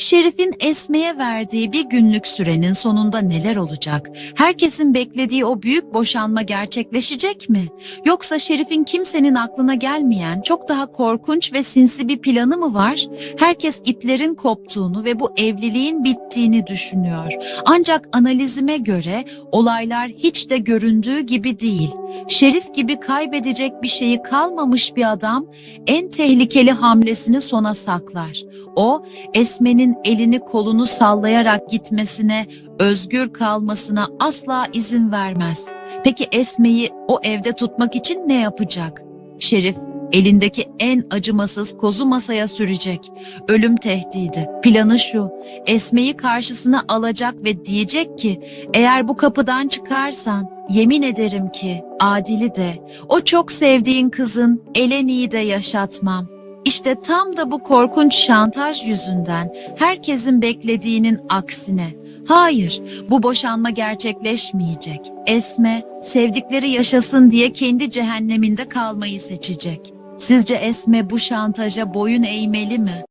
Şerif'in Esme'ye verdiği bir günlük sürenin sonunda neler olacak? Herkesin beklediği o büyük boşanma gerçekleşecek mi? Yoksa Şerif'in kimsenin aklına gelmeyen çok daha korkunç ve sinsi bir planı mı var? Herkes iplerin koptuğunu ve bu evliliğin bittiğini düşünüyor. Ancak analizime göre olaylar hiç de göründüğü gibi değil. Şerif gibi kaybedecek bir şeyi kalmamış bir adam en tehlikeli hamlesini sona saklar. O Esme'nin elini kolunu sallayarak gitmesine, özgür kalmasına asla izin vermez. Peki Esme'yi o evde tutmak için ne yapacak? Şerif elindeki en acımasız kozu masaya sürecek. Ölüm tehdidi. Planı şu. Esme'yi karşısına alacak ve diyecek ki eğer bu kapıdan çıkarsan yemin ederim ki Adil'i de o çok sevdiğin kızın Eleni'yi de yaşatmam. İşte tam da bu korkunç şantaj yüzünden herkesin beklediğinin aksine. Hayır, bu boşanma gerçekleşmeyecek. Esme, sevdikleri yaşasın diye kendi cehenneminde kalmayı seçecek. Sizce Esme bu şantaja boyun eğmeli mi?